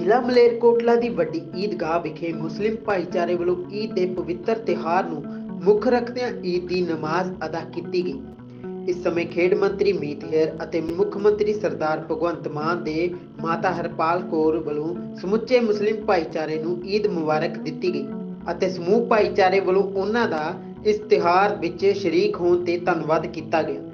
ਜ਼ਿਲ੍ਹਾ ਮਲੇਰਕੋਟਲਾ ਦੀ ਵੱਡੀ ਈਦਗਾਹ ਵਿਖੇ ਮੁਸਲਿਮ ਭਾਈਚਾਰੇ ਵੱਲੋਂ ਈਦ ਦੇ ਪਵਿੱਤਰ ਤਿਉਹਾਰ ਨੂੰ ਮੁੱਖ ਰੱਖਦਿਆਂ ਈਦ ਦੀ ਨਮਾਜ਼ ਅਦਾ ਕੀਤੀ ਗਈ। ਇਸ ਸਮੇਂ ਖੇਡ ਮੰਤਰੀ ਮੀਤ ਹੇਰ ਅਤੇ ਮੁੱਖ ਮੰਤਰੀ ਸਰਦਾਰ ਭਗਵੰਤ ਮਾਨ ਦੇ ਮਾਤਾ ਹਰਪਾਲ ਕੌਰ ਵੱਲੋਂ ਸਮੁੱਚੇ ਮੁਸਲਿਮ ਭਾਈਚਾਰੇ ਨੂੰ ਈਦ ਮੁਬਾਰਕ ਦਿੱਤੀ ਗਈ ਅਤੇ ਸਮੂਹ ਭਾਈਚਾਰੇ ਵੱਲੋਂ ਉਹਨਾਂ ਦਾ ਇਸ ਤਿਉਹਾਰ ਵਿੱਚ ਸ਼ਰੀਕ ਹੋਣ ਤੇ ਧੰਨਵਾਦ ਕੀਤਾ ਗਿਆ।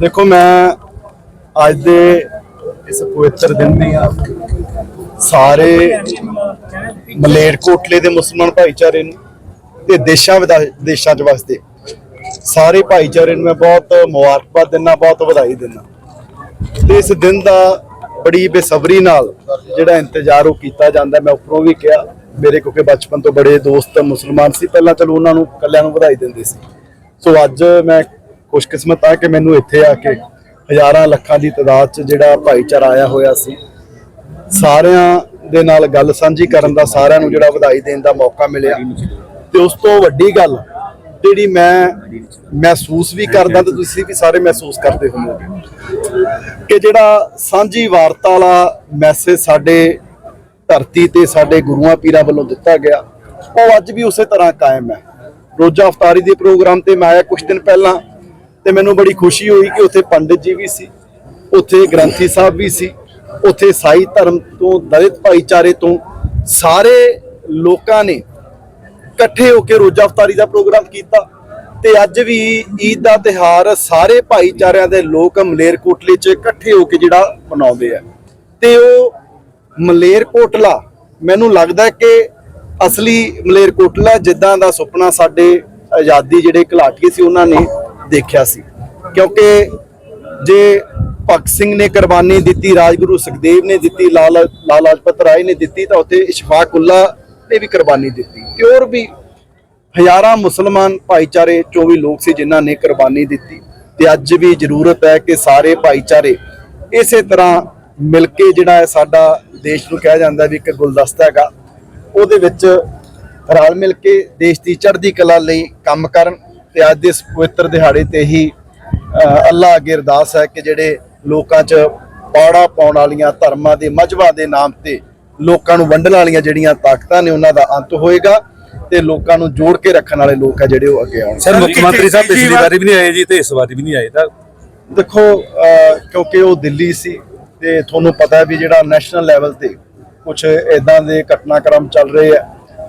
ਦੇਖੋ, ਮੈਂ ਅੱਜ ਦੇ ਇਸ ਪਵਿੱਤਰ ਦਿਨ ਦੀਆਂ ਸਾਰੇ ਮਲੇਰਕੋਟਲੇ ਦੇ ਮੁਸਲਮਾਨ ਭਾਈਚਾਰੇ ਨੂੰ ਤੇ ਦੇਸ਼ਾਂ ਵਿਦਾ- ਦੇਸ਼ਾਂ ਚ ਵਸਦੇ। ਸਾਰੇ ਭਾਈਚਾਰੇ ਨੂੰ ਮੈਂ ਬਹੁਤ ਮੁਬਾਰਕਬਾਦ ਦਿੰਦਾ, ਬਹੁਤ ਵਧਾਈ ਦਿੰਦਾ। ਤੇ ਇਸ ਦਿਨ ਦਾ ਬੜੀ ਬੇਸਬਰੀ ਨਾਲ ਜਿਹੜਾ ਇੰਤਜ਼ਾਰ ਉਹ ਕੀਤਾ ਜਾਂਦਾ, ਮੈਂ ਉੱਪਰੋਂ ਵੀ ਕਿਹਾ, ਮੇਰੇ ਕਿਉਂਕਿ ਬਚਪਨ ਤੋਂ ਬੜੇ ਦੋਸਤ ਮੁਸਲਮਾਨ ਸੀ, ਪਹਿਲਾਂ ਚਲੋ ਉਹਨਾਂ ਨੂੰ, ਕੱਲਿਆਂ ਨੂੰ ਵਧਾਈ ਦਿੰਦੇ ਸੀ। ਸੋ ਅੱਜ ਮੈਂ ਖੁਸ਼ਕਿਸਮਤ ਆ ਕਿ ਮੈਨੂੰ ਇੱਥੇ ਆ ਕੇ ਹਜ਼ਾਰਾਂ ਲੱਖਾਂ ਦੀ ਤਾਦਾਦ 'ਚ ਜਿਹੜਾ ਭਾਈਚਾਰਾ ਆਇਆ ਹੋਇਆ ਸੀ। ਸਾਰਿਆਂ ਦੇ ਨਾਲ ਗੱਲ ਸਾਂਝੀ ਕਰਨ ਦਾ, ਸਾਰਿਆਂ ਨੂੰ ਜਿਹੜਾ ਵਧਾਈ ਦੇਣ ਦਾ ਮੌਕਾ ਮਿਲਿਆ। ਤੇ ਉਸ ਤੋਂ ਵੱਡੀ ਗੱਲ ਜਿਹੜੀ ਮੈਂ ਮਹਿਸੂਸ ਵੀ ਕਰਦਾ ਤੇ ਤੁਸੀਂ ਵੀ ਸਾਰੇ ਮਹਿਸੂਸ ਕਰਦੇ ਹੋਵੋਗੇ ਕਿ ਜਿਹੜਾ ਸਾਂਝੀ ਵਾਰਤਾ ਵਾਲਾ ਮੈਸੇਜ ਸਾਡੇ ਧਰਤੀ ਤੇ, ਸਾਡੇ ਗੁਰੂਆਂ ਪੀਰਾਂ ਵੱਲੋਂ ਦਿੱਤਾ ਗਿਆ, ਉਹ ਅੱਜ ਵੀ ਉਸੇ ਤਰ੍ਹਾਂ ਕਾਇਮ ਹੈ। ਰੋਜ਼ਾ ਅਫਤਾਰੀ ਦੇ ਪ੍ਰੋਗਰਾਮ ਤੇ ਮੈਂ ਆਇਆ ਕੁਝ ਦਿਨ ਪਹਿਲਾਂ। ਤੇ ਮੈਨੂੰ ਬੜੀ ਖੁਸ਼ੀ ਹੋਈ ਕਿ ਉੱਥੇ ਪੰਡਿਤ ਜੀ ਵੀ ਸੀ, ਉੱਥੇ ਗ੍ਰੰਥੀ ਸਾਹਿਬ ਵੀ ਸੀ, ਉੱਥੇ ਸਾਈ ਧਰਮ ਤੋਂ, ਦਲਿਤ ਭਾਈਚਾਰੇ ਤੋਂ ਸਾਰੇ ਲੋਕਾਂ ਨੇ ਇਕੱਠੇ ਹੋ ਕੇ ਰੋਜ਼ਾ ਅਫਤਾਰੀ ਦਾ ਪ੍ਰੋਗਰਾਮ ਕੀਤਾ ਤੇ ਅੱਜ ਵੀ ਈਦ ਦਾ ਤਿਹਾਰ ਸਾਰੇ ਭਾਈਚਾਰਿਆਂ ਦੇ ਲੋਕ ਮਲੇਰਕੋਟਲੇ 'ਚ ਇਕੱਠੇ ਹੋ ਕੇ ਜਿਹੜਾ ਮਨਾਉਂਦੇ ਆ। ਤੇ ਉਹ ਮਲੇਰਕੋਟਲਾ ਮੈਨੂੰ ਲੱਗਦਾ ਕਿ ਅਸਲੀ ਮਲੇਰਕੋਟਲਾ ਜਿੱਦਾਂ ਦਾ ਸੁਪਨਾ ਸਾਡੇ ਆਜ਼ਾਦੀ ਜਿਹੜੇ ਘਲਾਟੀਏ ਸੀ ਉਹਨਾਂ ਨੇ ਦੇਖਿਆ ਸੀ। ਕਿਉਂਕਿ ਜੇ ਭਗਤ ਸਿੰਘ ਨੇ ਕੁਰਬਾਨੀ ਦਿੱਤੀ, ਰਾਜਗੁਰੂ ਸੁਖਦੇਵ ਨੇ ਦਿੱਤੀ, ਲਾਲ ਲਾਲ ਲਾਜਪਤ ਰਾਏ ਨੇ ਦਿੱਤੀ, ਤਾਂ ਉੱਥੇ ਇਸ਼ਫਾਕੁੱਲਾ ਨੇ ਵੀ ਕੁਰਬਾਨੀ ਦਿੱਤੀ। ਤੇ ਹੋਰ ਵੀ ਹਜ਼ਾਰਾਂ ਮੁਸਲਮਾਨ ਭਾਈਚਾਰੇ ਚੋਂ ਵੀ ਲੋਕ ਸੀ ਜਿਨ੍ਹਾਂ ਨੇ ਕੁਰਬਾਨੀ ਦਿੱਤੀ। ਤੇ ਅੱਜ ਵੀ ਜ਼ਰੂਰਤ ਹੈ ਕਿ ਸਾਰੇ ਭਾਈਚਾਰੇ ਇਸੇ ਤਰ੍ਹਾਂ ਮਿਲ ਕੇ ਜਿਹੜਾ ਹੈ ਸਾਡਾ ਦੇਸ਼ ਨੂੰ ਕਿਹਾ ਜਾਂਦਾ ਵੀ ਇੱਕ ਗੁਲਦਸਤਾ ਹੈਗਾ, ਉਹਦੇ ਵਿੱਚ ਰਲ ਮਿਲ ਕੇ ਦੇਸ਼ ਦੀ ਚੜ੍ਹਦੀ ਕਲਾ ਲਈ ਕੰਮ ਕਰਨ। ਤੇ ਅੱਜ ਦੇ ਇਸ ਪਵਿੱਤਰ ਦਿਹਾੜੇ ਤੇ ਹੀ ਅੱਲਾ ਅੱਗੇ ਅਰਦਾਸ ਹੈ ਕਿ ਜਿਹੜੇ ਲੋਕਾਂ 'ਚ ਪਾੜਾ ਪਾਉਣ ਵਾਲੀਆਂ ਧਰਮਾਂ ਦੇ ਮਜਬਾ ਦੇ ਨਾਮ ਤੇ ਲੋਕਾਂ ਨੂੰ ਵੰਡਣ ਵਾਲੀਆਂ ਜਿਹੜੀਆਂ ਤਾਕਤਾਂ ਨੇ ਉਹਨਾਂ ਦਾ ਅੰਤ ਹੋਏਗਾ ਤੇ ਲੋਕਾਂ ਨੂੰ ਜੋੜ ਕੇ ਰੱਖਣ ਵਾਲੇ ਲੋਕ ਆ ਜਿਹੜੇ ਉਹ ਅੱਗੇ ਆਉਣਗੇ। ਸਰ ਮੁੱਖ ਮੰਤਰੀ ਸਾਹਿਬ ਪਿਛਲੀ ਵਾਰੀ ਵੀ ਨਹੀਂ ਆਏ ਜੀ ਤੇ ਇਸ ਵਾਰੀ ਵੀ ਨਹੀਂ ਆਏ ਤਾਂ। ਦੇਖੋ ਕਿਉਂਕਿ ਉਹ ਦਿੱਲੀ ਸੀ ਤੇ ਤੁਹਾਨੂੰ ਪਤਾ ਹੈ ਵੀ ਜਿਹੜਾ ਨੈਸ਼ਨਲ ਲੈਵਲ ਤੇ ਕੁਝ ਇਦਾਂ ਦੇ ਘਟਨਾਕ੍ਰਮ ਚੱਲ ਰਹੇ ਆ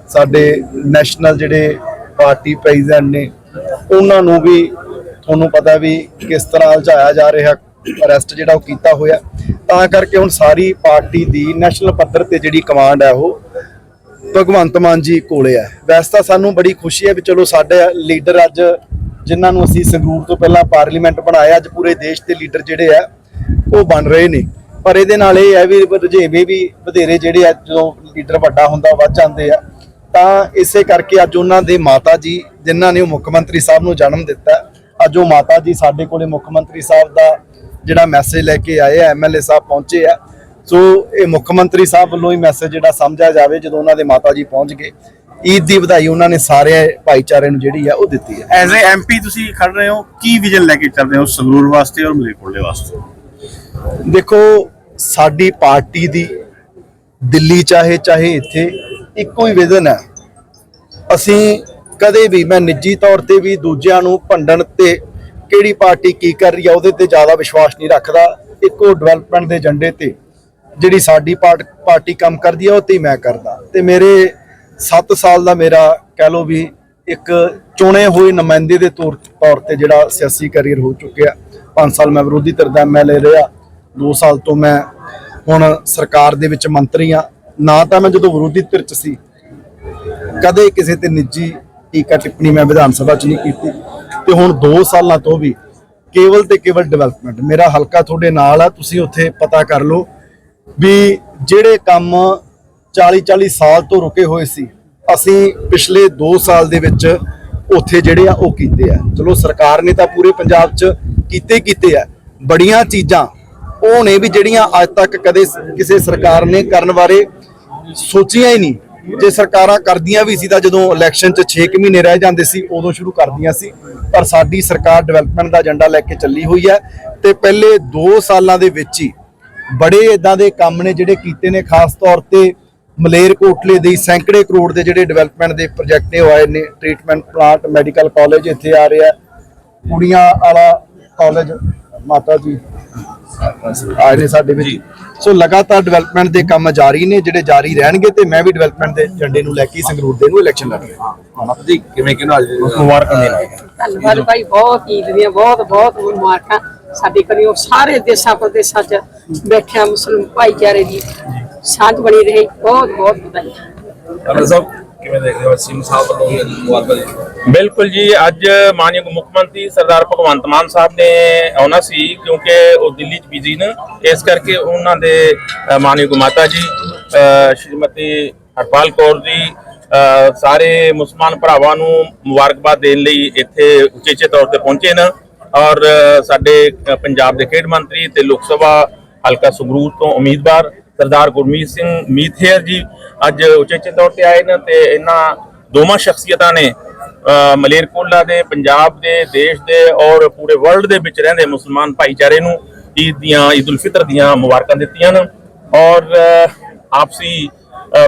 ਸਾਡੇ ਨੈਸ਼ਨਲ ਜਿਹੜੇ ਪਾਰਟੀ ਪ੍ਰੈਜ਼ੀਡੈਂਟ ਨੇ ਉਹਨਾਂ ਨੂੰ ਵੀ ਤੁਹਾਨੂੰ ਪਤਾ ਵੀ ਕਿਸ ਤਰ੍ਹਾਂ ਉਲਝਾਇਆ ਜਾ ਰਿਹਾ ਅਰੈਸਟ ਜਿਹੜਾ ਉਹ ਕੀਤਾ ਹੋਇਆ। ਤਾਂ ਕਰਕੇ ਹੁਣ ਸਾਰੀ ਪਾਰਟੀ ਦੀ ਨੈਸ਼ਨਲ ਪੱਧਰ ਤੇ ਜਿਹੜੀ ਕਮਾਂਡ ਹੈ ਉਹ ਭਗਵੰਤ ਮਾਨ ਜੀ ਕੋਲੇ ਹੈ। ਵੈਸੇ ਤਾਂ ਸਾਨੂੰ ਬੜੀ ਖੁਸ਼ੀ ਹੈ ਵੀ ਚਲੋ ਸਾਡੇ ਲੀਡਰ ਅੱਜ ਜਿਨ੍ਹਾਂ ਨੂੰ ਅਸੀਂ ਸੰਗਰੂਰ ਤੋਂ ਪਹਿਲਾਂ ਪਾਰਲੀਮੈਂਟ ਬਣਾਇਆ, ਅੱਜ ਪੂਰੇ ਦੇਸ਼ ਦੇ ਲੀਡਰ ਜਿਹੜੇ ਆ ਉਹ ਬਣ ਰਹੇ ਨੇ। ਪਰ ਇਹਦੇ ਨਾਲ ਇਹ ਹੈ ਵੀ ਰੁਝੇਵੇਂ ਵੀ ਵਧੇਰੇ ਜਿਹੜੇ ਆ, ਜਦੋਂ ਲੀਡਰ ਵੱਡਾ ਹੁੰਦਾ, ਵੱਧ ਜਾਂਦੇ ਆ। ਤਾਂ ਇਸੇ ਕਰਕੇ ਅੱਜ ਉਹਨਾਂ ਦੇ ਮਾਤਾ ਜੀ ਜਿਨ੍ਹਾਂ ਨੇ ਉਹ ਮੁੱਖ ਮੰਤਰੀ ਸਾਹਿਬ ਨੂੰ ਜਨਮ ਦਿੱਤਾ ਅੱਜ ਉਹ ਮਾਤਾ ਜੀ ਸਾਡੇ ਕੋਲੇ ਮੁੱਖ ਮੰਤਰੀ ਸਾਹਿਬ ਦਾ ਜਿਹੜਾ ਮੈਸੇਜ ਲੈ ਕੇ ਆਏ ਆ ਐਮਐਲਏ ਸਾਹਿਬ ਪਹੁੰਚੇ ਆ। ਸੋ ਇਹ ਮੁੱਖ ਮੰਤਰੀ ਸਾਹਿਬ ਵੱਲੋਂ ਹੀ ਮੈਸੇਜ ਜਿਹੜਾ ਸਮਝਿਆ ਜਾਵੇ ਜਦੋਂ ਉਹਨਾਂ ਦੇ ਮਾਤਾ ਜੀ ਪਹੁੰਚ ਗਏ ਈਦ ਦੀ ਵਧਾਈ ਉਹਨਾਂ ਨੇ ਸਾਰੇ ਭਾਈਚਾਰੇ ਨੂੰ ਜਿਹੜੀ ਆ ਉਹ ਦਿੱਤੀ ਹੈ ਐਜ਼ ਅ ਐਮਪੀ ਤੁਸੀਂ ਖੜ ਰਹੇ ਹੋ ਕੀ ਵਿਜ਼ਨ ਲੈ ਕੇ ਚੱਲ ਰਹੇ ਹੋ ਸੰਗਰੂਰ ਵਾਸਤੇ ਔਰ ਮਲੇਰਕੋਟਲੇ ਵਾਸਤੇ? ਦੇਖੋ ਸਾਡੀ ਪਾਰਟੀ ਦੀ ਦਿੱਲੀ ਚਾਹੇ ਚਾਹੇ ਇੱਥੇ ਇੱਕੋ ਹੀ ਵਿਜ਼ਨ ਹੈ। ਅਸੀਂ ਕਦੇ ਵੀ ਮੈਂ ਨਿੱਜੀ ਤੌਰ ਤੇ ਵੀ ਦੂਜਿਆਂ ਨੂੰ ਭੰਡਣ ਤੇ ਕਿਹੜੀ ਪਾਰਟੀ ਕੀ ਕਰ ਰਹੀ ਆ, ਉਹਦੇ ਤੇ ਜ਼ਿਆਦਾ ਵਿਸ਼ਵਾਸ ਨਹੀਂ ਰੱਖਦਾ। ਇੱਕੋ ਡਿਵੈਲਪਮੈਂਟ ਦੇ ਏਜੰਡੇ ਤੇ ਜਿਹੜੀ ਸਾਡੀ ਪਾਰਟ- ਪਾਰਟੀ ਕੰਮ ਕਰਦੀ ਆ, ਉਹ ਤੇ ਮੈਂ ਕਰਦਾ। ਤੇ ਮੇਰੇ 7 ਸਾਲ ਦਾ ਮੇਰਾ ਕਹਿ ਲਓ ਵੀ ਇੱਕ ਚੁਣੇ ਹੋਏ ਨੁਮਾਇੰਦੇ ਦੇ ਤੌਰ ਤੌਰ ਤੇ ਜਿਹੜਾ ਸਿਆਸੀ ਕੈਰੀਅਰ ਹੋ ਚੁੱਕਿਆ 5 ਸਾਲ ਮੈਂ ਵਿਰੋਧੀ ਧਿਰ ਦਾ ਐਮਐਲਏ ਰਿਹਾ। 2 ਸਾਲ ਤੋਂ ਮੈਂ ਹੁਣ ਸਰਕਾਰ ਦੇ ਵਿੱਚ ਮੰਤਰੀ ਆ। ਨਾ ਤਾਂ ਮੈਂ ਜਦੋਂ ਵਿਰੋਧੀ ਧਿਰ ਚ ਸੀ, ਕਦੇ ਕਿਸੇ ਤੇ ਨਿੱਜੀ ਟੀਕਾ ਟਿੱਪਣੀ ਮੈਂ ਵਿਧਾਨ ਸਭਾ ਚ ਨਹੀਂ ਕੀਤੀ। ਤੇ ਹੁਣ 2 ਸਾਲਾਂ ਤੋਂ ਵੀ ਕੇਵਲ ਤੇ ਕੇਵਲ ਡਿਵੈਲਪਮੈਂਟ ਮੇਰਾ ਹਲਕਾ ਤੁਹਾਡੇ ਨਾਲ ਆ, ਤੁਸੀਂ ਉੱਥੇ ਪਤਾ ਕਰ ਲਓ ਵੀ ਜਿਹੜੇ ਕੰਮ 40 40 ਸਾਲ ਤੋਂ ਰੁਕੇ ਹੋਏ ਸੀ, ਅਸੀਂ ਪਿਛਲੇ 2 ਸਾਲ ਦੇ ਵਿੱਚ ਉੱਥੇ ਜਿਹੜੇ ਆ, ਉਹ ਕੀਤੇ ਆ। ਚਲੋ ਸਰਕਾਰ ਨੇ ਤਾਂ ਪੂਰੇ ਪੰਜਾਬ 'ਚ ਕੀਤੇ ਹੀ ਕੀਤੇ ਆ। ਬੜੀਆਂ ਚੀਜ਼ਾਂ, ਉਹ ਨੇ ਵੀ ਜਿਹੜੀਆਂ ਅੱਜ ਤੱਕ ਕਦੇ ਕਿਸੇ ਸਰਕਾਰ ਨੇ ਕਰਨ ਬਾਰੇ ਸੋਚੀਆਂ ਹੀ ਨਹੀਂ। ਜੇ ਸਰਕਾਰਾਂ ਕਰਦੀਆਂ ਵੀ ਸੀ ਤਾਂ ਜਦੋਂ ਇਲੈਕਸ਼ਨ 'ਚ 6 ਮਹੀਨੇ ਰਹਿ ਜਾਂਦੇ ਸੀ, ਉਦੋਂ ਸ਼ੁਰੂ ਕਰਦੀਆਂ ਸੀ। ਪਰ ਸਾਡੀ ਸਰਕਾਰ ਡਿਵੈਲਪਮੈਂਟ ਦਾ ਏਜੰਡਾ ਲੈ ਕੇ ਚੱਲੀ ਹੋਈ ਹੈ ਤੇ ਪਹਿਲੇ 2 ਸਾਲਾਂ ਦੇ ਵਿੱਚ ਹੀ ਬੜੇ ਇਦਾਂ ਦੇ ਕੰਮ ਨੇ ਜਿਹੜੇ ਕੀਤੇ ਨੇ, ਖਾਸ ਤੌਰ ਤੇ ਮਲੇਰਕੋਟਲੇ ਦੇ ਸੈਂਕੜੇ ਕਰੋੜ ਦੇ ਜਿਹੜੇ ਡਿਵੈਲਪਮੈਂਟ ਦੇ ਪ੍ਰੋਜੈਕਟ ਨੇ, ਉਹ ਆਏ ਨੇ। ਟ੍ਰੀਟਮੈਂਟ ਪਲਾਂਟ ਮੈਡੀਕਲ ਕਾਲਜ ਇੱਥੇ ਆ ਰਿਹਾ। ਕੁੜੀਆਂ ਵਾਲਾ ਕਾਲਜ ਮਾਤਾ ਜੀ। ਆਏ ਨੇ ਸਾਡੇ ਵਿੱਚ। ਸੋ ਲਗਾਤਾਰ ਡਿਵੈਲਪਮੈਂਟ ਦੇ ਕੰਮ ਜਾਰੀ ਨੇ ਜਿਹੜੇ ਜਾਰੀ ਰਹਿਣਗੇ ਤੇ ਮੈਂ ਵੀ ਡਿਵੈਲਪਮੈਂਟ ਦੇ ਝੰਡੇ ਨੂੰ ਲੈ ਕੇ ਹੀ ਸੰਗਰੂਰ ਦੇ ਨੂੰ ਇਲੈਕਸ਼ਨ ਲੜ ਰਿਹਾ। ਜੀ ਕਿਵੇਂ ਕਿਹਨੂੰ ਅੱਜ ਮੁਬਾਰਕਾਂ ਦੇਣਾ ਧੰਨਵਾਦ ਭਾਈ ਬਹੁਤ ਈਦ ਦੀਆਂ ਬਹੁਤ ਬਹੁਤ ਮੁਬਾਰਕਾਂ। ਸਾਡੇ ਕਰਿਓ ਸਾਰੇ ਦੇਸ਼ਾਂ ਪ੍ਰਦੇਸ਼ਾਂ 'ਚ ਬੈਠਿਆ ਮੁਸਲਮਾਨ ਭਾਈਚਾਰੇ ਦੀ। ਸਾਂਝ ਬਣੀ ਰਹੇ। ਬਹੁਤ ਬਹੁਤ ਵਧਾਈਆਂ। ਅਮਰ ਸਾਹਿਬ ਕਿਵੇਂ ਦੇਖਦੇ ਹੋ? ਸਿੰਘ ਸਾਹਿਬ ਵੱਲੋਂ ਵੀ ਮੁਬਾਰਕਾਂ ਜੀ ਬਿਲਕੁਲ ਜੀ, ਅੱਜ ਮਾਨਯੋਗ ਮੁੱਖ ਮੰਤਰੀ ਸਰਦਾਰ ਭਗਵੰਤ ਮਾਨ ਸਾਹਿਬ ਨੇ ਆਉਣਾ ਸੀ ਕਿਉਂਕਿ ਉਹ ਦਿੱਲੀ 'ਚ ਬਿਜ਼ੀ ਨੇ। ਇਸ ਕਰਕੇ ਉਹਨਾਂ ਦੇ ਮਾਨਯੋਗ ਮਾਤਾ ਜੀ ਸ਼੍ਰੀਮਤੀ ਹਰਪਾਲ ਕੌਰ ਜੀ ਸਾਰੇ ਮੁਸਲਮਾਨ ਭਰਾਵਾਂ ਨੂੰ ਮੁਬਾਰਕਬਾਦ ਦੇਣ ਲਈ ਇੱਥੇ ਉਚੇਚੇ ਤੌਰ ਤੇ ਪਹੁੰਚੇ ਨੇ ਔਰ ਸਾਡੇ ਪੰਜਾਬ ਦੇ ਖੇਡ ਮੰਤਰੀ ਤੇ ਲੋਕ ਸਭਾ ਹਲਕਾ ਸੰਗਰੂਰ ਤੋਂ ਉਮੀਦਵਾਰ ਸਰਦਾਰ ਗੁਰਮੀਤ ਸਿੰਘ ਮੀਥੇਰ ਜੀ ਅੱਜ ਉਚੇਚੇ ਤੌਰ ਤੇ ਆਏ ਨੇ ਤੇ ਇਹਨਾਂ ਦੋਵਾਂ ਸ਼ਖਸੀਅਤਾਂ ਨੇ ਮਲੇਰਕੋਲਾ ਦੇ, ਪੰਜਾਬ ਦੇ, ਦੇਸ਼ ਦੇ ਔਰ ਪੂਰੇ ਵਰਲਡ ਦੇ ਵਿੱਚ ਰਹਿੰਦੇ ਮੁਸਲਮਾਨ ਭਾਈਚਾਰੇ ਨੂੰ ਈਦ ਦੀਆਂ, ਈਦ ਉਲ ਫਿਤਰ ਦੀਆਂ ਮੁਬਾਰਕਾਂ ਦਿੱਤੀਆਂ ਨੇ ਔਰ ਆਪਸੀ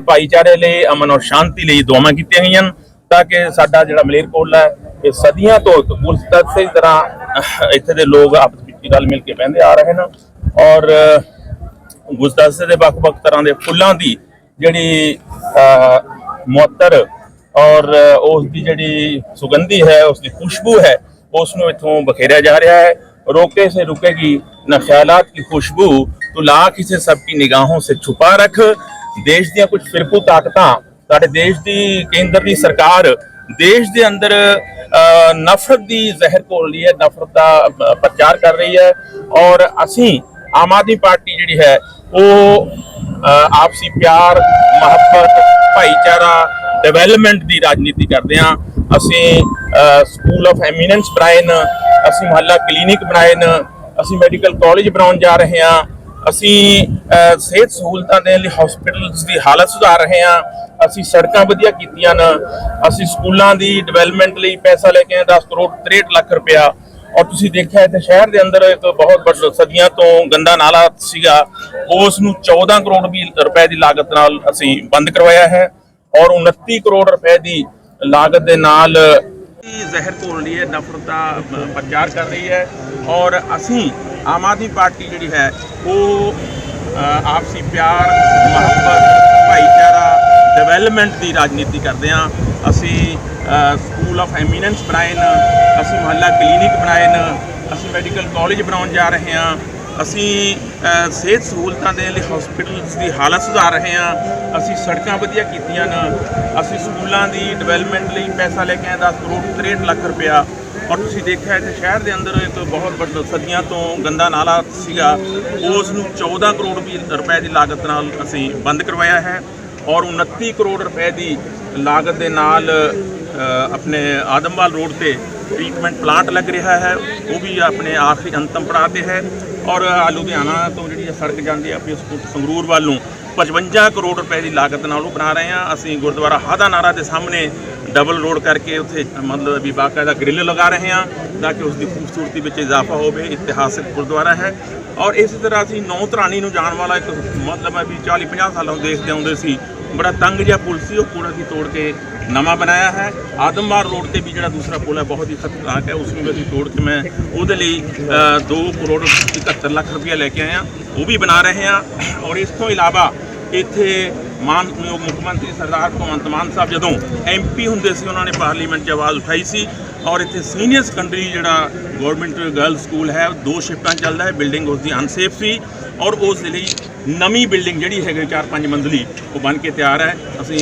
ਭਾਈਚਾਰੇ ਲਈ, ਅਮਨ ਔਰ ਸ਼ਾਂਤੀ ਲਈ ਦੁਆਵਾਂ ਕੀਤੀਆਂ ਗਈਆਂ ਨੇ ਤਾਂ ਕਿ ਸਾਡਾ ਜਿਹੜਾ ਮਲੇਰਕੋਲਾ ਹੈ, ਇਹ ਸਦੀਆਂ ਤੋਂ ਇੱਕ ਗੁਲਦਸਤੇ ਦੀ ਤਰ੍ਹਾਂ ਇੱਥੇ ਦੇ ਲੋਕ ਆਪਸ ਵਿੱਚ ਰਲ ਮਿਲ ਕੇ ਬਹਿੰਦੇ ਆ ਰਹੇ ਨੇ ਔਰ ਗੁਲਦਸਤੇ ਦੇ ਵੱਖ-ਵੱਖ ਤਰ੍ਹਾਂ ਦੇ ਫੁੱਲਾਂ ਦੀ ਜਿਹੜੀ ਮੁਅੱਤਰ ਔਰ ਉਸ ਦੀ ਜਿਹੜੀ ਸੁਗੰਧੀ ਹੈ, ਉਸ ਦੀ ਖੁਸ਼ਬੂ ਹੈ, ਉਸ ਨੂੰ ਇਥੋਂ ਬਖੇਰਿਆ ਜਾ ਰਿਹਾ ਹੈ। रोके से रुकेगी न ख्यालात की खुशबू तो ला किसे सबकी ਨਿਗਾਹੋਂ से ਛੁਪਾ ਰੱਖ। ਦੇਸ਼ ਦੀਆਂ ਕੁਝ ਫਿਰਕੂ ਤਾਕਤਾਂ ਸਾਡੇ ਦੇਸ਼ ਦੀ ਕੇਂਦਰ ਦੀ ਸਰਕਾਰ, ਦੇਸ਼ ਦੇ ਅੰਦਰ ਨਫ਼ਰਤ ਦੀ ਜ਼ਹਿਰ ਘੋਲ ਰਹੀ ਹੈ, ਨਫ਼ਰਤ ਦਾ ਪ੍ਰਚਾਰ ਕਰ ਰਹੀ ਹੈ। ਔਰ ਅਸੀਂ ਆਮ ਆਦਮੀ ਪਾਰਟੀ ਜਿਹੜੀ ਹੈ ਉਹ ਆਪਸੀ ਪਿਆਰ, ਮੁਹੱਬਤ, ਭਾਈਚਾਰਾ ਡਿਵੈਲਪਮੈਂਟ ਦੀ ਰਾਜਨੀਤੀ ਕਰਦੇ ਹਾਂ। ਅਸੀਂ ਸਕੂਲ ਆਫ ਐਮੀਨੈਂਸ ਬਣਾਏ ਨੇ, ਅਸੀਂ ਮੁਹੱਲਾ ਕਲੀਨਿਕ ਬਣਾਏ ਨੇ, ਅਸੀਂ ਮੈਡੀਕਲ ਕਾਲਜ ਬਣਾਉਣ ਜਾ ਰਹੇ ਹਾਂ। ਅਸੀਂ ਸਿਹਤ ਸਹੂਲਤਾਂ ਦੇ ਲਈ ਹਸਪੀਟਲਸ ਦੀ ਹਾਲਤ ਸੁਧਾਰ ਰਹੇ ਹਾਂ। ਅਸੀਂ ਸੜਕਾਂ ਵਧੀਆ ਕੀਤੀਆਂ ਨੇ, ਅਸੀਂ ਸਕੂਲਾਂ ਦੀ ਡਿਵੈਲਪਮੈਂਟ ਲਈ ਪੈਸਾ ਲੈ ਕੇ ਆਏ 10 ਕਰੋੜ 63 ਲੱਖ ਰੁਪਇਆ। ਔਰ ਤੁਸੀਂ ਦੇਖਿਆ ਇੱਥੇ ਸ਼ਹਿਰ ਦੇ ਅੰਦਰ ਇੱਕ ਬਹੁਤ ਵੱਡਾ ਸਦੀਆਂ ਤੋਂ ਗੰਦਾ ਨਾਲਾ ਸੀਗਾ, ਉਸ ਨੂੰ 14 ਕਰੋੜ ਵੀ ਰੁਪਏ ਦੀ ਲਾਗਤ ਨਾਲ ਅਸੀਂ ਬੰਦ ਕਰਵਾਇਆ ਹੈ ਔਰ 29 ਕਰੋੜ ਰੁਪਏ ਦੀ ਲਾਗਤ ਦੇ ਨਾਲ ਜ਼ਹਿਰ ਘੋਲ ਰਹੀ ਹੈ, ਨਫ਼ਰਤ ਦਾ ਪ੍ਰਚਾਰ ਕਰ ਰਹੀ ਹੈ ਔਰ ਅਸੀਂ ਆਮ ਆਦਮੀ ਪਾਰਟੀ ਜਿਹੜੀ ਹੈ, ਉਹ ਆਪਸੀ ਪਿਆਰ, ਮੁਹੱਬਤ, ਭਾਈਚਾਰਾ ਡਿਵੈਲਪਮੈਂਟ ਦੀ ਰਾਜਨੀਤੀ ਕਰਦੇ ਹਾਂ। ਅਸੀਂ ਸਕੂਲ ਆਫ ਐਮੀਨੈਂਸ ਬਣਾਏ ਨੇ, ਅਸੀਂ ਮੁਹੱਲਾ ਕਲੀਨਿਕ ਬਣਾਏ ਨੇ, ਅਸੀਂ ਮੈਡੀਕਲ ਕਾਲਜ ਬਣਾਉਣ ਜਾ ਰਹੇ ਹਾਂ, ਅਸੀਂ ਸਿਹਤ ਸਹੂਲਤਾਂ ਦੇ ਲਈ ਹਸਪੀਟਲਸ ਦੀ ਹਾਲਤ ਸੁਧਾਰ ਰਹੇ ਹਾਂ, ਅਸੀਂ ਸੜਕਾਂ ਵਧੀਆ ਕੀਤੀਆਂ ਨੇ, ਅਸੀਂ ਸਕੂਲਾਂ ਦੀ ਡਿਵੈਲਪਮੈਂਟ ਲਈ ਪੈਸਾ ਲੈ ਕੇ ਆਏ 10 ਕਰੋੜ 63 ਲੱਖ ਰੁਪਇਆ। ਔਰ ਤੁਸੀਂ ਦੇਖਿਆ ਇੱਥੇ ਸ਼ਹਿਰ ਦੇ ਅੰਦਰ ਇੱਕ ਬਹੁਤ ਵੱਡਾ, ਸਦੀਆਂ ਤੋਂ ਗੰਦਾ ਨਾਲਾ ਸੀਗਾ, ਉਸ ਨੂੰ 14 ਕਰੋੜ ਵੀ ਰੁਪਏ ਦੀ ਲਾਗਤ ਨਾਲ ਅਸੀਂ ਬੰਦ ਕਰਵਾਇਆ ਹੈ। ਔਰ 29 ਕਰੋੜ ਰੁਪਏ ਦੀ ਲਾਗਤ ਦੇ ਨਾਲ ਆਪਣੇ ਆਦਮਵਾਲ ਰੋਡ ਤੇ ਟ੍ਰੀਟਮੈਂਟ ਪਲਾਂਟ ਲੱਗ ਰਿਹਾ ਹੈ। ਉਹ ਵੀ ਆਪਣੇ ਆਖਰੀ ਅੰਤਮ ਪੜਾਅ ਤੇ ਹੈ। ਔਰ ਲੁਧਿਆਣਾ ਤੋਂ ਜਿਹੜੀ ਇਹ ਸੜਕ ਜਾਂਦੀ ਹੈ, ਆਪਣੀ ਸਕੂ- ਸੰਗਰੂਰ ਵੱਲ ਨੂੰ। 55 ਕਰੋੜ ਰੁਪਏ ਦੀ ਲਾਗਤ ਨਾਲ ਉਹ ਬਣਾ ਰਹੇ ਹਾਂ। ਅਸੀਂ ਗੁਰਦੁਆਰਾ ਹਾਦਾ ਨਾਰਾ ਦੇ ਸਾਹਮਣੇ ਡਬਲ ਰੋਡ ਕਰਕੇ ਉੱਥੇ ਮਤਲਬ ਵੀ ਬਾਕਾਇਦਾ ਗ੍ਰਿਲ ਲਗਾ ਰਹੇ ਹਾਂ ਤਾਂ ਕਿ ਉਸ ਦੀ ਖੂਬਸੂਰਤੀ ਵਿੱਚ ਇਜ਼ਾਫਾ ਹੋਵੇ, ਇਤਿਹਾਸਕ ਗੁਰਦੁਆਰਾ ਹੈ। ਔਰ ਇਸੇ ਤਰ੍ਹਾਂ ਅਸੀਂ ਨੌ ਧਰਾਣੀ ਨੂੰ ਜਾਣ ਵਾਲਾ ਇੱਕ ਮਤਲਬ ਹੈ ਵੀ 40 50 ਸਾਲਾਂ ਤੋਂ ਦੇਖਦੇ ਆਉਂਦੇ ਸੀ। ਬੜਾ ਤੰਗ ਜਿਹਾ ਪੁਲ ਸੀ, ਉਹ ਪੁਲ ਅਸੀਂ ਤੋੜ ਕੇ ਨਵਾਂ ਬਣਾਇਆ ਹੈ। ਆਦਮਵਾਰ ਰੋਡ ਤੇ ਵੀ ਜਿਹੜਾ ਦੂਸਰਾ ਪੁਲ ਹੈ, ਬਹੁਤ ਹੀ ਖਤਰਨਾਕ ਹੈ। ਉਸ ਨੂੰ ਵੀ ਅਸੀਂ ਤੋੜ ਕੇ ਮੈਂ ਉਹਦੇ ਲਈ 2 ਕਰੋੜ 71 ਲੱਖ ਰੁਪਏ ਲੈ ਕੇ ਆਏ ਹਾਂ ਉਹ ਵੀ ਬਣਾ ਰਹੇ ਹਾਂ। ਔਰ ਇਸ ਤੋਂ ਇਲਾਵਾ ਇੱਥੇ ਮਾਨਯੋਗ ਮੁੱਖ ਮੰਤਰੀ ਸਰਦਾਰ ਭਗਵੰਤ ਮਾਨ ਸਾਹਿਬ ਜਦੋਂ ਐਮਪੀ ਹੁੰਦੇ ਸੀ, ਉਹਨਾਂ ਨੇ ਪਾਰਲੀਮੈਂਟ 'ਚ ਆਵਾਜ਼ ਉਠਾਈ ਸੀ। ਔਰ ਇੱਥੇ ਸੀਨੀਅਰ ਸੈਕੰਡਰੀ ਜਿਹੜਾ ਗਵਰਨਮੈਂਟ ਗਰਲ ਸਕੂਲ ਹੈ ਦੋ ਸ਼ਿਫਟਾਂ ਚੱਲਦਾ ਹੈ। ਬਿਲਡਿੰਗ ਉਸ ਦੀ ਅਨਸੇਫ ਸੀ। ਔਰ ਉਸ ਦੇ ਲਈ ਨਵੀਂ ਬਿਲਡਿੰਗ ਜਿਹੜੀ ਹੈਗੀ 4-5 ਮੰਜ਼ਲੀ, ਉਹ ਬਣ ਕੇ ਤਿਆਰ ਹੈ। ਅਸੀਂ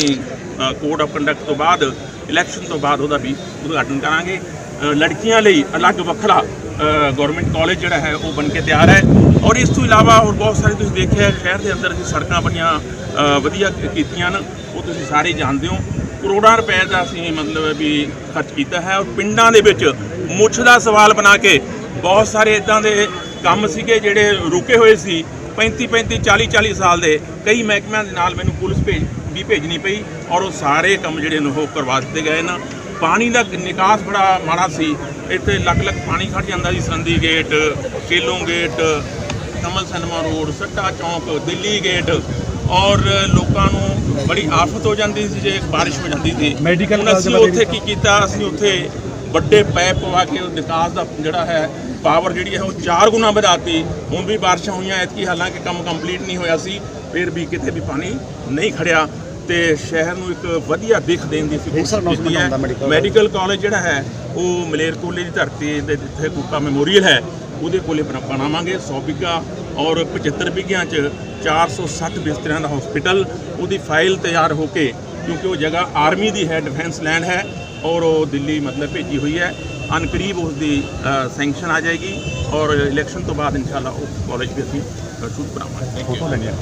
ਕੋਡ ਆਫ ਕੰਡਕਟ ਤੋਂ ਬਾਅਦ ਇਲੈਕਸ਼ਨ ਤੋਂ ਬਾਅਦ ਉਹਦਾ ਵੀ ਉਦਘਾਟਨ ਕਰਾਂਗੇ। ਲੜਕੀਆਂ ਲਈ ਅਲੱਗ ਵੱਖਰਾ ਗਵਰਨਮੈਂਟ ਕਾਲਜ ਜਿਹੜਾ ਹੈ, ਉਹ ਬਣ ਕੇ ਤਿਆਰ ਹੈ। ਔਰ ਇਸ ਤੋਂ ਇਲਾਵਾ ਹੋਰ ਬਹੁਤ ਸਾਰੇ ਤੁਸੀਂ ਦੇਖਿਆ ਸ਼ਹਿਰ ਦੇ ਅੰਦਰ ਅਸੀਂ ਸੜਕਾਂ ਬਣੀਆਂ ਵਧੀਆ ਕੀਤੀਆਂ ਨੇ ਉਹ ਤੁਸੀਂ ਸਾਰੇ ਜਾਣਦੇ ਹੋ। ਕਰੋੜਾਂ ਰੁਪਏ ਦਾ ਅਸੀਂ ਮਤਲਬ ਵੀ ਖਰਚ ਕੀਤਾ ਹੈ ਔਰ ਪਿੰਡਾਂ ਦੇ ਵਿੱਚ ਮੁੱਛ ਦਾ ਸਵਾਲ ਬਣਾ ਕੇ ਬਹੁਤ ਸਾਰੇ ਇਦਾਂ ਦੇ ਕੰਮ ਸੀਗੇ ਜਿਹੜੇ ਰੁਕੇ ਹੋਏ ਸੀ। 35 35 40 40 ਸਾਲ ਦੇ ਕਈ ਮਹਿਕਮਿਆਂ ਦੇ ਨਾਲ ਮੈਨੂੰ ਪੁਲਿਸ ਭੇਜ ਵੀ ਭੇਜਣੀ ਪਈ ਔਰ ਉਹ ਸਾਰੇ ਕੰਮ ਜਿਹੜੇ ਨੇ ਉਹ ਕਰਵਾ ਦਿੱਤੇ ਗਏ ਨਾ। ਪਾਣੀ ਦਾ ਨਿਕਾਸ ਬੜਾ ਮਾੜਾ ਸੀ। ਇੱਥੇ ਲੱਖ ਲੱਖ ਪਾਣੀ ਖੜ ਜਾਂਦਾ ਸੀ। ਸੰਦੀ ਗੇਟ ਕੇਲੋਂ ਗੇਟ ਕਮਲ ਸਿਨੇਮਾ ਰੋਡ ਸੱਟਾ ਚੌਂਕ ਦਿੱਲੀ ਗੇਟ ਔਰ ਲੋਕਾਂ ਨੂੰ ਬੜੀ ਆਫਤ ਹੋ ਜਾਂਦੀ ਸੀ ਜੇ ਬਾਰਿਸ਼ ਹੋ ਜਾਂਦੀ ਸੀ। ਮੈਡੀਕਲ ਅਸੀਂ ਉੱਥੇ ਕੀ ਕੀਤਾ? ਅਸੀਂ ਉੱਥੇ ਵੱਡੇ ਪਾਈਪ ਪਵਾ ਕੇ ਉਹ ਨਿਕਾਸ ਦਾ ਜਿਹੜਾ ਹੈ ਪਾਵਰ ਜਿਹੜੀ ਹੈ ਉਹ ਚਾਰ ਗੁਣਾ ਵਧਾਤੀ। ਹੁਣ ਵੀ ਬਾਰਿਸ਼ਾਂ ਹੋਈਆਂ ਐਤਕੀ ਹਾਲਾਂਕਿ ਕੰਮ ਕੰਪਲੀਟ ਨਹੀਂ ਹੋਇਆ ਸੀ ਫਿਰ ਵੀ ਕਿਤੇ ਵੀ ਪਾਣੀ ਨਹੀਂ ਖੜਿਆ। ਤੇ ਸ਼ਹਿਰ ਨੂੰ ਇੱਕ ਵਧੀਆ ਦਿੱਖ ਦੇਣ ਦੀ ਕੋਸ਼ਿਸ਼ ਕੀਤੀ ਹੈ। ਮੈਡੀਕਲ ਕਾਲਜ ਜਿਹੜਾ ਹੈ ਉਹ ਮਲੇਰਕੋਟਲੇ ਦੀ ਧਰਤੀ ਦੇ ਜਿੱਥੇ ਕੁੱਕਾ ਮੈਮੋਰੀਅਲ ਹੈ ਉਹਦੇ ਕੋਲੇ ਬਣਾ- ਬਣਾਵਾਂਗੇ 100 ਬਿੱਗਾ ਔਰ 75 ਬਿੱਗਿਆਂ ਚ 460 ਬਿਸਤਰਿਆਂ ਦਾ ਹਸਪੀਟਲ ਉਹਦੀ ਫਾਈਲ ਤਿਆਰ ਹੋ ਕੇ ਕਿਉਂਕਿ ਉਹ ਜਗ੍ਹਾ ਆਰਮੀ ਦੀ ਹੈ ਡਿਫੈਂਸ ਲੈਂਡ ਹੈ ਔਰ ਉਹ ਦਿੱਲੀ ਮਤਲਬ ਭੇਜੀ ਹੋਈ ਹੈ ਅਨਕਰੀਬ ਉਸ ਦੀ ਸੈਂਕਸ਼ਨ ਆ ਜਾਏਗੀ ਔਰ ਇਲੈਕਸ਼ਨ ਤੋਂ ਬਾਅਦ ਇਨਸ਼ਾਅੱਲਾ ਉਹ ਕਾਲਜ ਵੀ ਅਸੀਂ ਸ਼ੁਰੂ ਕਰਾਵਾਂਗੇ ਫੋਟੋ ਲੈਣੀ ਹੈ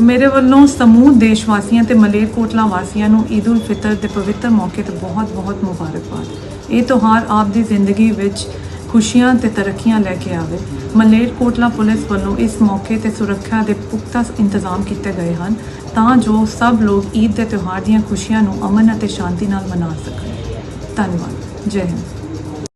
ਮੇਰੇ ਵੱਲੋਂ ਸਮੂਹ ਦੇਸ਼ ਵਾਸੀਆਂ ਤੇ ਮਲੇਰਕੋਟਲਾ ਵਾਸੀਆਂ ਨੂੰ ਈਦ ਉਲ ਫਿਤਰ ਦੇ ਪਵਿੱਤਰ ਮੌਕੇ ਤੇ ਬਹੁਤ-ਬਹੁਤ ਮੁਬਾਰਕਬਾਦ ਇਹ ਤਿਉਹਾਰ ਆਪ ਦੀ ਜ਼ਿੰਦਗੀ ਵਿੱਚ ਖੁਸ਼ੀਆਂ ਤੇ ਤਰੱਕੀਆਂ ਲੈ ਕੇ ਆਵੇ। ਮਲੇਰਕੋਟਲਾ ਪੁਲਿਸ ਵੱਲੋਂ ਇਸ ਮੌਕੇ ਤੇ ਸੁਰੱਖਿਆ ਦੇ ਪੁਖਤਾ ਇੰਤਜ਼ਾਮ ਕੀਤੇ ਗਏ ਹਨ ਤਾਂ ਜੋ ਸਭ ਲੋਕ ਈਦ ਦੇ ਤਿਉਹਾਰ ਦੀਆਂ ਖੁਸ਼ੀਆਂ ਨੂੰ ਅਮਨ ਅਤੇ ਸ਼ਾਂਤੀ ਨਾਲ ਮਨਾ ਸਕਣ। ਧੰਨਵਾਦ। ਜੈ ਹਿੰਦ।